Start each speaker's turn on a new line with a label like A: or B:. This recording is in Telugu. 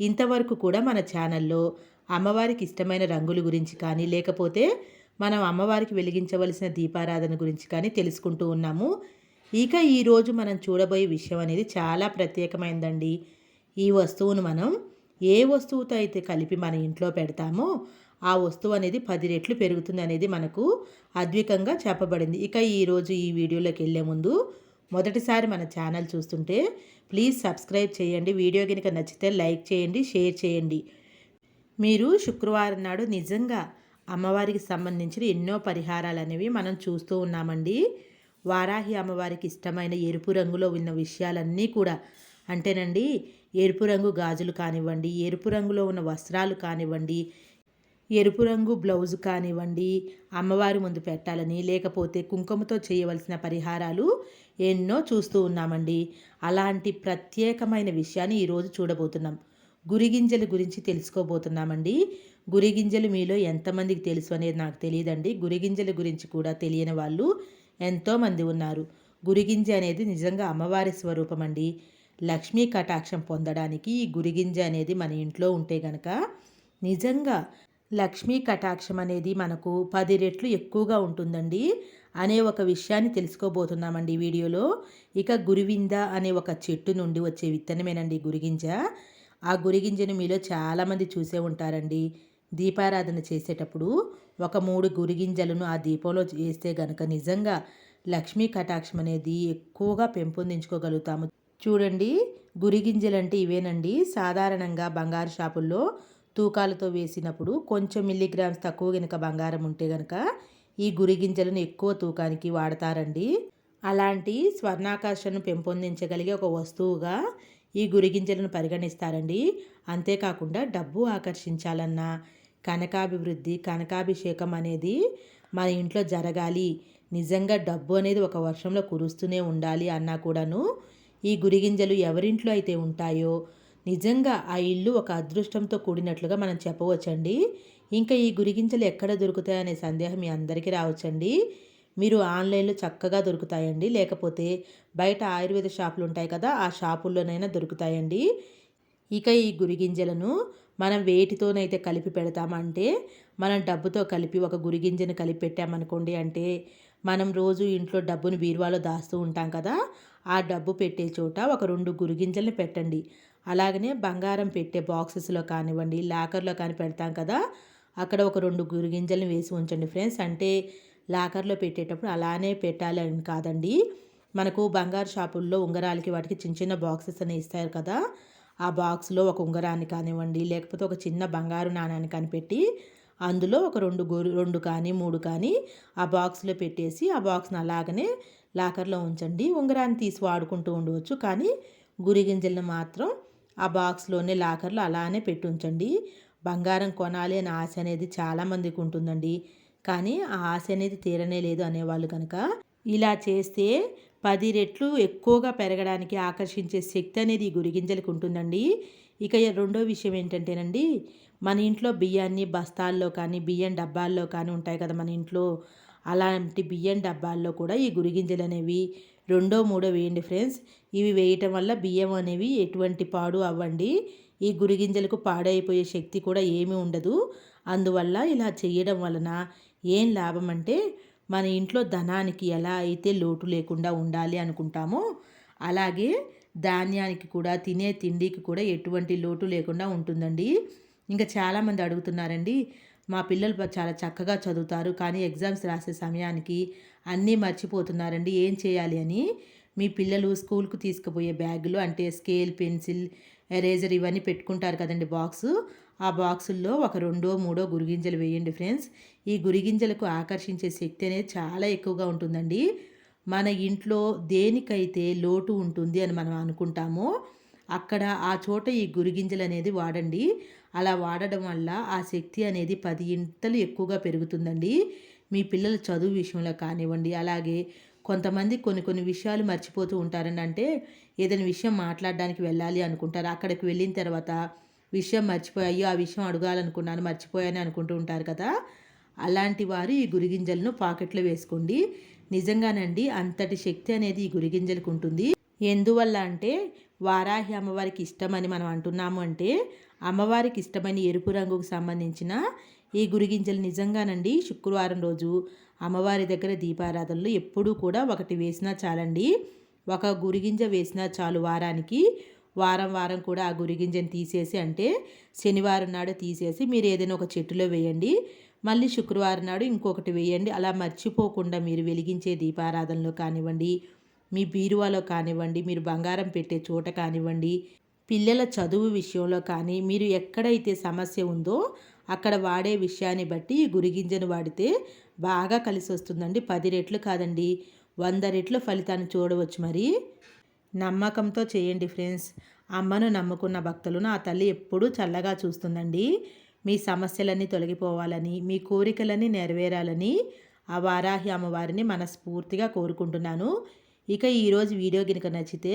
A: ఇంతవరకు కూడా మన ఛానల్లో అమ్మవారికి ఇష్టమైన రంగుల గురించి కానీ లేకపోతే మనం అమ్మవారికి వెలిగించవలసిన దీపారాధన గురించి కానీ తెలుసుకుంటూ ఉన్నాము. ఇక ఈరోజు మనం చూడబోయే విషయం అనేది చాలా ప్రత్యేకమైందండి. ఈ వస్తువును మనం ఏ వస్తువుతో అయితే కలిపి మన ఇంట్లో పెడతామో ఆ వస్తువు అనేది పది రెట్లు పెరుగుతుంది అనేది మనకు అద్వికంగా చెప్పబడింది. ఇక ఈరోజు ఈ వీడియోలోకి వెళ్ళే ముందు మొదటిసారి మన ఛానల్ చూస్తుంటే ప్లీజ్ సబ్స్క్రైబ్ చేయండి. వీడియో కనుక నచ్చితే లైక్ చేయండి షేర్ చేయండి. మీరు శుక్రవారం నాడు నిజంగా అమ్మవారికి సంబంధించిన ఎన్నో పరిహారాలు అనేవి మనం చూస్తూ ఉన్నామండి. వారాహి అమ్మవారికి ఇష్టమైన ఎరుపు రంగులో ఉన్న విషయాలన్నీ కూడా అంటేనండి ఎరుపు రంగు గాజులు కానివ్వండి ఎరుపు రంగులో ఉన్న వస్త్రాలు కానివ్వండి ఎరుపు రంగు బ్లౌజ్ కానివ్వండి అమ్మవారి ముందు పెట్టాలని లేకపోతే కుంకుమతో చేయవలసిన పరిహారాలు ఎన్నో చూస్తూ ఉన్నామండి. అలాంటి ప్రత్యేకమైన విషయాన్ని ఈరోజు చూడబోతున్నాం. గురిగింజల గురించి తెలుసుకోబోతున్నామండి. గురిగింజలు మీలో ఎంతమందికి తెలుసు అనేది నాకు తెలియదండి. గురిగింజల గురించి కూడా తెలియని వాళ్ళు ఎంతోమంది ఉన్నారు. గురిగింజ అనేది నిజంగా అమ్మవారి స్వరూపం అండి లక్ష్మీ కటాక్షం పొందడానికి ఈ గురిగింజ అనేది మన ఇంట్లో ఉంటే గనక నిజంగా లక్ష్మీ కటాక్షం అనేది మనకు పది రెట్లు ఎక్కువగా ఉంటుందండి అనే ఒక విషయాన్ని తెలుసుకోబోతున్నామండి ఈ వీడియోలో. ఇక గురివింద అనే ఒక చెట్టు నుండి వచ్చే విత్తనమేనండి గురిగింజ. ఆ గురిగింజను మీలో చాలామంది చూసే ఉంటారండి. దీపారాధన చేసేటప్పుడు ఒక మూడు గురిగింజలను ఆ దీపంలో వేస్తే గనక నిజంగా లక్ష్మీ కటాక్షం అనేది ఎక్కువగా పెంపొందించుకోగలుగుతాము. చూడండి గురిగింజలంటే ఇవేనండి. సాధారణంగా బంగారు షాపుల్లో తూకాలతో వేసినప్పుడు కొంచెం మిల్లీగ్రామ్స్ తక్కువ గనుక బంగారం ఉంటే గనక ఈ గురిగింజలను ఎక్కువ తూకానికి వాడతారండి. అలాంటి స్వర్ణాకర్షణను పెంపొందించగలిగే ఒక వస్తువుగా ఈ గురిగింజలను పరిగణిస్తారండి. అంతేకాకుండా డబ్బు ఆకర్షించాలన్నా కనకాభివృద్ధి కనకాభిషేకం అనేది మన ఇంట్లో జరగాలి. నిజంగా డబ్బు అనేది ఒక వర్షంలో కురుస్తూనే ఉండాలి అన్నా కూడాను ఈ గురిగింజలు ఎవరింట్లో అయితే ఉంటాయో నిజంగా ఆ ఇల్లు ఒక అదృష్టంతో కూడినట్లుగా మనం చెప్పవచ్చండి. ఇంకా ఈ గురిగింజలు ఎక్కడ దొరుకుతాయనే సందేహం మీ అందరికీ రావచ్చండి. మీరు ఆన్లైన్లో చక్కగా దొరుకుతాయండి. లేకపోతే బయట ఆయుర్వేద షాపులు ఉంటాయి కదా ఆ షాపుల్లోనైనా దొరుకుతాయండి. ఇక ఈ గురిగింజలను మనం వేటితోనైతే కలిపి పెడతామంటే మనం డబ్బుతో కలిపి ఒక గురిగింజను కలిపి పెట్టామనుకోండి అంటే మనం రోజు ఇంట్లో డబ్బును బీరువాలో దాస్తూ ఉంటాం కదా ఆ డబ్బు పెట్టే చోట ఒక రెండు గురిగింజలను పెట్టండి. అలాగనే బంగారం పెట్టే బాక్సెస్లో కానివ్వండి లాకర్లో కానీ పెడతాం కదా అక్కడ ఒక రెండు గురిగింజలను వేసి ఉంచండి ఫ్రెండ్స్. అంటే లాకర్లో పెట్టేటప్పుడు అలానే పెట్టాలి అని కాదండి. మనకు బంగారు షాపుల్లో ఉంగరాలకి వాటికి చిన్న చిన్న బాక్సెస్ అని ఇస్తారు కదా ఆ బాక్స్లో ఒక ఉంగరాన్ని కానివ్వండి లేకపోతే ఒక చిన్న బంగారు నాణాన్ని కనిపెట్టి అందులో ఒక రెండు గురు రెండు కానీ మూడు కానీ ఆ బాక్స్లో పెట్టేసి ఆ బాక్స్ని అలాగనే లాకర్లో ఉంచండి. ఉంగరాన్ని తీసి వాడుకుంటూ ఉండవచ్చు కానీ గురి గింజలను మాత్రం ఆ బాక్స్లోనే లాకర్లో అలానే పెట్టి ఉంచండి బంగారం కొనాలి అనే ఆశ అనేది చాలామందికి ఉంటుందండి. కానీ ఆ ఆశ అనేది తీరనే లేదు అనేవాళ్ళు కనుక ఇలా చేస్తే పది రెట్లు ఎక్కువగా పెరగడానికి ఆకర్షించే శక్తి అనేది ఈ గురిగింజలకు ఉంటుందండి. ఇక రెండో విషయం ఏంటంటేనండి మన ఇంట్లో బియ్యాన్ని బస్తాల్లో కానీ బియ్యం డబ్బాల్లో కానీ ఉంటాయి కదా మన ఇంట్లో. అలాంటి బియ్యం డబ్బాల్లో కూడా ఈ గురిగింజలు అనేవి రెండో మూడో వేయండి ఫ్రెండ్స్. ఇవి వేయటం వల్ల బియ్యం అనేవి ఎటువంటి పాడు అవ్వండి. ఈ గురిగింజలకు పాడైపోయే శక్తి కూడా ఏమీ ఉండదు. అందువల్ల ఇలా చేయడం వలన ఏం లాభం అంటే మన ఇంట్లో ధనానికి ఎలా అయితే లోటు లేకుండా ఉండాలి అనుకుంటామో అలాగే ధాన్యానికి కూడా తినే తిండికి కూడా ఎటువంటి లోటు లేకుండా ఉంటుందండి. ఇంకా చాలామంది అడుగుతున్నారండి మా పిల్లలు చాలా చక్కగా చదువుతారు. కానీ ఎగ్జామ్స్ రాసే సమయానికి అన్నీ మర్చిపోతున్నారండి. ఏం చేయాలి అని మీ పిల్లలు స్కూల్కు తీసుకుపోయే బ్యాగులు అంటే స్కేల్ పెన్సిల్ ఎరేజర్ ఇవన్నీ పెట్టుకుంటారు కదండి బాక్సు. ఆ బాక్సుల్లో ఒక రెండో మూడో గురిగింజలు వేయండి ఫ్రెండ్స్. ఈ గురిగింజలకు ఆకర్షించే శక్తి అనేది చాలా ఎక్కువగా ఉంటుందండి. మన ఇంట్లో దేనికైతే లోటు ఉంటుంది అని మనం అనుకుంటామో అక్కడ ఆ చోట ఈ గురిగింజలు అనేది వాడండి. అలా వాడడం వల్ల ఆ శక్తి అనేది పది ఇంతలు ఎక్కువగా పెరుగుతుందండి. మీ పిల్లల చదువు విషయంలో కానివ్వండి అలాగే కొంతమంది కొన్ని కొన్ని విషయాలు మర్చిపోతూ ఉంటారండి. అంటే ఏదైనా విషయం మాట్లాడడానికి వెళ్ళాలి అనుకుంటారు. అక్కడికి వెళ్ళిన తర్వాత విషయం మర్చిపోయాయో ఆ విషయం అడగాలనుకున్నాను మర్చిపోయాను అనుకుంటూ ఉంటారు కదా. అలాంటి వారు ఈ గురిగింజలను పాకెట్లో వేసుకోండి. నిజంగానండి అంతటి శక్తి అనేది ఈ గురిగింజలకు ఉంటుంది. ఎందువల్ల అంటే వారాహి అమ్మవారికి ఇష్టమని మనం అంటున్నాము అంటే అమ్మవారికి ఇష్టమైన ఎరుపు రంగుకు సంబంధించిన ఈ గురిగింజలు నిజంగానండి శుక్రవారం రోజు అమ్మవారి దగ్గర దీపారాధనలు ఎప్పుడూ కూడా ఒకటి వేసినా చాలండి. ఒక గురిగింజ వేసినా చాలు వారానికి. వారం వారం కూడా ఆ గురిగింజను తీసేసి అంటే శనివారం నాడు తీసేసి మీరు ఏదైనా ఒక చెట్టులో వేయండి. మళ్ళీ శుక్రవారం నాడు ఇంకొకటి వేయండి. అలా మర్చిపోకుండా మీరు వెలిగించే దీపారాధనలో కానివ్వండి మీ బీరువాలో కానివ్వండి మీరు బంగారం పెట్టే చోట కానివ్వండి పిల్లల చదువు విషయంలో కానీ మీరు ఎక్కడైతే సమస్య ఉందో అక్కడ వాడే విషయాన్ని బట్టి గురిగింజను వాడితే బాగా కలిసి వస్తుందండి. పది రెట్లు కాదండి. వంద రెట్లు ఫలితాన్ని చూడవచ్చు మరి. నమ్మకంతో చేయండి ఫ్రెండ్స్. అమ్మను నమ్ముకున్న భక్తులను ఆ తల్లి ఎప్పుడూ చల్లగా చూస్తుందండి. మీ సమస్యలన్నీ తొలగిపోవాలని మీ కోరికలన్నీ నెరవేరాలని ఆ వారాహి అమ్మవారిని మనస్ఫూర్తిగా కోరుకుంటున్నాను. ఇక ఈరోజు వీడియో కనుక నచ్చితే